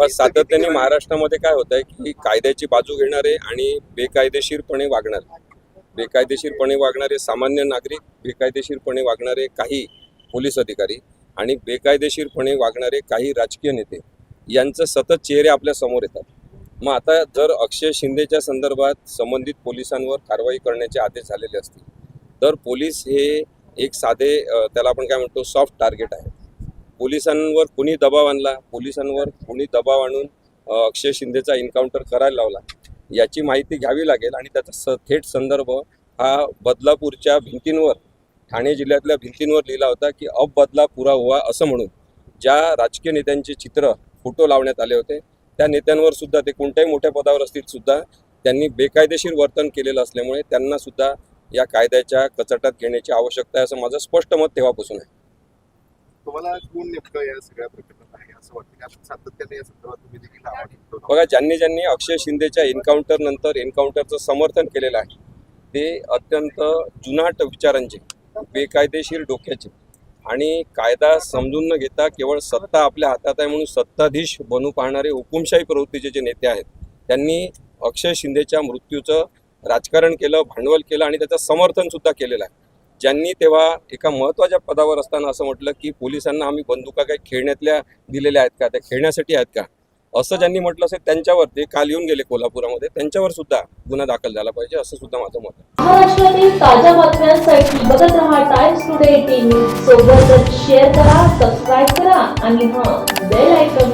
पण सातत्याने महाराष्ट्रामध्ये काय होत आहे की कायद्याची बाजू घेणारे आणि बेकायदेशीरपणे वागणारे. बेकायदेशीरपणे वागणारे सामान्य नागरिक बेकायदेशीरपणे वागणारे काही पोलीस अधिकारी आणि बेकायदेशीरपणे वागणारे काही राजकीय नेते यांचं सतत चेहरे आपल्यासमोर येतात. मग आता जर अक्षय शिंदेच्या संदर्भात संबंधित पोलिसांवर कारवाई करण्याचे आदेश झालेले असतील तर पोलीस हे एक साधे त्याला आपण काय म्हणतो सॉफ्ट टार्गेट आहे. पोलिसांवर कुणी दबाव आणला पोलिसांवर कुणी दबाव आणून अक्षय शिंदेचा एन्काउंटर करायला लावला याची माहिती घ्यावी लागेल आणि त्याचा स थेट संदर्भ हा बदलापूरच्या भिंतींवर ठाणे जिल्ह्यातल्या भिंतींवर लिहिला होता की अब बदला पुरा हुआ असं म्हणून. ज्या राजकीय नेत्यांचे चित्र फोटो लावण्यात आले होते त्या नेत्यांवर सुद्धा ते कोणत्याही मोठ्या पदावर असतील सुद्धा त्यांनी बेकायदेशीर वर्तन केलेलं असल्यामुळे त्यांना सुद्धा या कायद्याच्या कचाट्यात घेण्याची आवश्यकता आहे असं माझं स्पष्ट मत तेव्हापासून आहे. तुम्हाला कोण नेमकं या सगळ्या प्रकरणात आहे असं वाटतं कारण सातत्याने या संदर्भात तुम्ही देखील आवाज उठवला बघा ज्यांनी ज्यांनी अक्षय शिंदेच्या एन्काउंटर नंतर एन्काउंटरचं समर्थन केलेलं आहे ते अत्यंत जुनाट विचारांचे बेकायदेशीर डोक्याचे आणि कायदा समजून न घेता केवळ सत्ता आपल्या हातात आहे म्हणून सत्ताधीश बनू पाहणारे हुकुमशाही प्रवृत्तीचे जे नेते आहेत त्यांनी अक्षय शिंदेच्या मृत्यूचं राजकारण केलं भांडवल केलं आणि त्याचं समर्थन सुद्धा केलेलं आहे. ज्यांनी तेव्हा एका महत्त्वाच्या पदावर असताना असं म्हटलं की पोलिसांना आम्ही बंदुका काही खेळण्यातल्या दिलेल्या आहेत का? त्या खेळण्यासाठी आहेत का? असं ज्यांनी म्हटलं असेल त्यांच्यावर ते काल येऊन गेले कोल्हापुरामध्ये. त्यांच्यावर सुद्धा गुन्हा दाखल झाला पाहिजे असं सुद्धा माझं मत आहे. महाराष्ट्रातील ताज्या बातम्यांसाठी बघत राहा टाइम्स टुडे टीव्ही सोबतच शेअर करा सबस्क्राईब करा आणि हा बेल आयकॉन